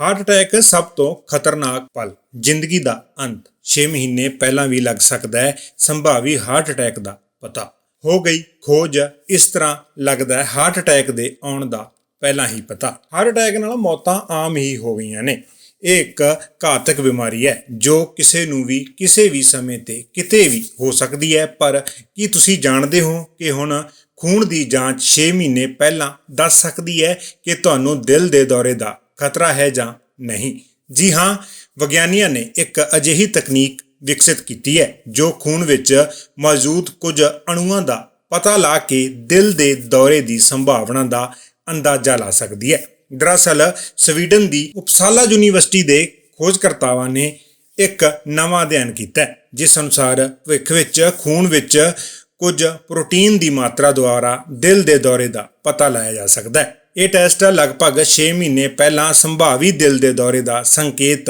Heart attack ਸਭ ਤੋਂ ਖਤਰਨਾਕ ਪਲ। ਜ਼ਿੰਦਗੀ ਦਾ ਅੰਤ। 6 ਮਹੀਨੇ ਪਹਿਲਾਂ ਵੀ ਲੱਗ ਸਕਦਾ ਹੈ, ਸੰਭਾਵੀ ਹਾਰਟ ਅਟੈਕ ਦਾ ਪਤਾ। ਹੋ ਗਈ ਖੋਜ। ਇਸ ਤਰ੍ਹਾਂ ਲੱਗਦਾ ਹੈ ਹਾਰਟ ਅਟੈਕ ਦੇ ਆਉਣ ਦਾ ਪਹਿਲਾਂ ਹੀ ਪਤਾ। ਹਾਰਟ ਅਟੈਕ ਨਾਲ ਮੌਤਾਂ ਆਮ ਹੀ ਹੋ ਗਈਆਂ ਨੇ। ਇਹ ਇੱਕ ਘਾਤਕ ਬਿਮਾਰੀ ਹੈ, ਜੋ ਕਿਸੇ ਨੂੰ ਵੀ, ਕਿਸੇ ਵੀ ਸਮੇਂ ਤੇ ਕਿਤੇ ਵੀ ਹੋ ਸਕਦੀ ਹੈ। ਪਰ ਕੀ ਤੁਸੀਂ ਜਾਣਦੇ ਹੋ ਕਿ ਹੁਣ ਖੂਨ ਦੀ ਜਾਂਚ 6 ਮਹੀਨੇ ਪਹਿਲਾਂ ਦੱਸ ਸਕਦੀ ਹੈ ਕਿ ਤੁਹਾਨੂੰ ਦਿਲ ਦੇ ਦੌਰੇ ਦਾ ਖਤਰਾ ਹੈ ਜਾਂ ਨਹੀਂ? ਜੀ ਹਾਂ, ਵਿਗਿਆਨੀਆਂ ਨੇ ਇੱਕ ਅਜਿਹੀ ਤਕਨੀਕ ਵਿਕਸਿਤ ਕੀਤੀ ਹੈ, ਜੋ ਖੂਨ ਵਿੱਚ ਮੌਜੂਦ ਕੁਝ ਅਣੂਆਂ ਦਾ ਪਤਾ ਲਾ ਕੇ ਦਿਲ ਦੇ ਦੌਰੇ ਦੀ ਸੰਭਾਵਨਾ ਦਾ ਅੰਦਾਜ਼ਾ ਲਾ ਸਕਦੀ ਹੈ। ਦਰਅਸਲ, ਸਵੀਡਨ ਦੀ ਉਪਸਾਲਾ ਯੂਨੀਵਰਸਿਟੀ ਦੇ ਖੋਜਕਰਤਾਵਾਂ ਨੇ ਇੱਕ ਨਵਾਂ ਅਧਿਐਨ ਕੀਤਾ ਜਿਸ ਅਨੁਸਾਰ ਭਵਿੱਖ ਵਿੱਚ ਖੂਨ ਵਿੱਚ ਕੁਝ ਪ੍ਰੋਟੀਨ ਦੀ ਮਾਤਰਾ ਦੁਆਰਾ ਦਿਲ ਦੇ ਦੌਰੇ ਦਾ ਪਤਾ ਲਾਇਆ ਜਾ ਸਕਦਾ ਹੈ। ਇਹ ਟੈਸਟ ਲਗਭਗ 6 ਮਹੀਨੇ ਪਹਿਲਾਂ ਸੰਭਾਵੀ ਦਿਲ ਦੇ ਦੌਰੇ ਦਾ ਸੰਕੇਤ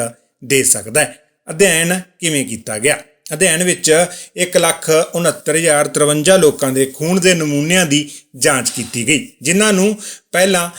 ਦੇ ਸਕਦਾ ਹੈ। ਅਧਿਐਨ ਕਿਵੇਂ ਕੀਤਾ ਗਿਆ? ਅਧਿਐਨ ਵਿੱਚ 169053 ਲੋਕਾਂ ਦੇ ਖੂਨ ਦੇ ਨਮੂਨਿਆਂ ਦੀ ਜਾਂਚ ਕੀਤੀ ਗਈ, ਜਿਨ੍ਹਾਂ ਨੂੰ ਪਹਿਲਾਂ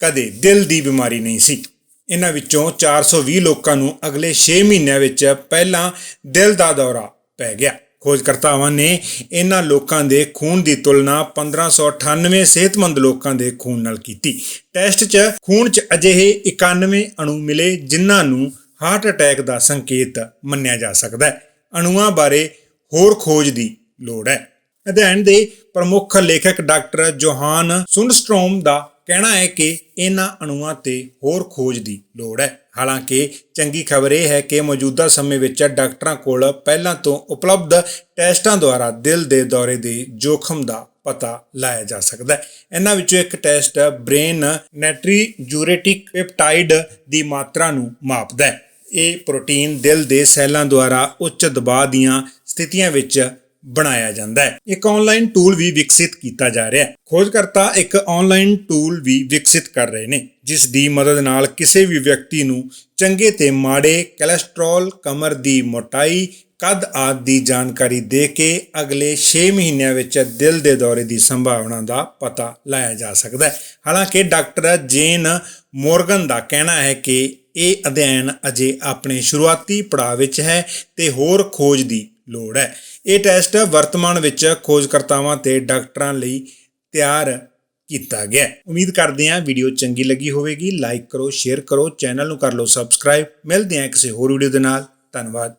ਕਦੇ ਦਿਲ ਦੀ ਬਿਮਾਰੀ ਨਹੀਂ ਸੀ। ਇਹਨਾਂ ਵਿੱਚੋਂ 420 ਲੋਕਾਂ ਨੂੰ ਅਗਲੇ 6 ਮਹੀਨਿਆਂ ਵਿੱਚ ਪਹਿਲਾਂ ਦਿਲ ਦਾ ਦੌਰਾ ਪੈ ਗਿਆ। ਖੋਜਕਰਤਾਵਾਂ ਨੇ ਇਹਨਾਂ ਲੋਕਾਂ ਦੇ ਖੂਨ ਦੀ ਤੁਲਨਾ 1598 ਸਿਹਤਮੰਦ ਲੋਕਾਂ ਦੇ ਖੂਨ ਨਾਲ ਕੀਤੀ। ਟੈਸਟ 'ਚ ਖੂਨ 'ਚ ਅਜਿਹੇ 91 ਅਣੂ ਮਿਲੇ ਜਿਨ੍ਹਾਂ ਨੂੰ ਹਾਰਟ ਅਟੈਕ ਦਾ ਸੰਕੇਤ ਮੰਨਿਆ ਜਾ ਸਕਦਾ ਹੈ। ਅਣੂਆਂ ਬਾਰੇ ਹੋਰ ਖੋਜ ਦੀ ਲੋੜ ਹੈ। ਅਧਿਐਨ ਦੇ ਪ੍ਰਮੁੱਖ ਲੇਖਕ ਡਾਕਟਰ ਜੋਹਾਨ ਸੁੰਡਸਟ੍ਰੋਮ ਦਾ ਕਹਿਣਾ ਹੈ ਕਿ ਇਹਨਾਂ ਅਣੂਆਂ ਤੇ ਹੋਰ ਖੋਜ ਦੀ ਲੋੜ ਹੈ। ਹਾਲਾਂਕਿ ਚੰਗੀ ਖਬਰ ਇਹ ਹੈ ਕਿ ਮੌਜੂਦਾ ਸਮੇਂ ਵਿੱਚ ਡਾਕਟਰਾਂ ਕੋਲ ਪਹਿਲਾਂ ਤੋਂ ਉਪਲਬਧ ਟੈਸਟਾਂ ਦੁਆਰਾ ਦਿਲ ਦੇ ਦੌਰੇ ਦੇ ਜੋਖਮ ਦਾ ਪਤਾ ਲਾਇਆ ਜਾ ਸਕਦਾ ਹੈ। ਇਹਨਾਂ ਵਿੱਚੋਂ ਇੱਕ ਟੈਸਟ ਬ੍ਰੇਨ ਨੈਟਰੀਜੂਰੇਟਿਕ ਪੈਪਟਾਈਡ ਦੀ ਮਾਤਰਾ ਨੂੰ ਮਾਪਦਾ ਹੈ। ਇਹ ਪ੍ਰੋਟੀਨ ਦਿਲ ਦੇ ਸੈੱਲਾਂ ਦੁਆਰਾ ਉੱਚ ਦਬਾਅ ਦੀਆਂ ਸਥਿਤੀਆਂ ਵਿੱਚ ਬਣਾਇਆ ਜਾਂਦਾ ਹੈ। ਇੱਕ ਆਨਲਾਈਨ ਟੂਲ ਵੀ ਵਿਕਸਿਤ ਕੀਤਾ ਜਾ ਰਿਹਾ ਹੈ। ਖੋਜਕਰਤਾ ਇੱਕ ਆਨਲਾਈਨ ਟੂਲ ਵੀ ਵਿਕਸਿਤ ਕਰ ਰਹੇ ਨੇ, ਜਿਸ ਦੀ ਮਦਦ ਨਾਲ ਕਿਸੇ ਵੀ ਵਿਅਕਤੀ ਨੂੰ ਚੰਗੇ ਤੇ ਮਾੜੇ ਕੋਲੇਸਟ੍ਰੋਲ ਕਮਰ ਦੀ ਮੋਟਾਈ, ਕਦ ਆਦਿ ਦੀ ਜਾਣਕਾਰੀ ਦੇ ਕੇ ਅਗਲੇ 6 ਮਹੀਨਿਆਂ ਵਿੱਚ ਦਿਲ ਦੇ ਦੌਰੇ ਦੀ ਸੰਭਾਵਨਾ ਦਾ ਪਤਾ ਲਾਇਆ ਜਾ ਸਕਦਾ ਹੈ। ਹਾਲਾਂਕਿ ਡਾਕਟਰ ਜੇਨ ਮੋਰਗਨ ਦਾ ਕਹਿਣਾ ਹੈ ਕਿ ਇਹ ਅਧਿਐਨ ਅਜੇ ਆਪਣੇ ਸ਼ੁਰੂਆਤੀ ਪੜਾਅ ਵਿੱਚ ਹੈ ਤੇ ਹੋਰ ਖੋਜ ਦੀ ਲੋੜ ਹੈ। ਇਹ ਟੈਸਟ ਵਰਤਮਾਨ ਵਿੱਚ ਖੋਜਕਰਤਾਵਾਂ ਤੇ ਡਾਕਟਰਾਂ ਲਈ ਤਿਆਰ ਕੀਤਾ ਗਿਆ ਉਮੀਦ ਕਰਦੇ ਹਾਂ ਵੀਡੀਓ ਚੰਗੀ ਲੱਗੀ ਹੋਵੇਗੀ। ਲਾਈਕ ਕਰੋ, ਸ਼ੇਅਰ ਕਰੋ, ਚੈਨਲ ਨੂੰ ਕਰ ਲਓ ਸਬਸਕ੍ਰਾਈਬ। ਮਿਲਦੇ ਹਾਂ ਕਿਸੇ ਹੋਰ ਵੀਡੀਓ ਦੇ ਨਾਲ। ਧੰਨਵਾਦ।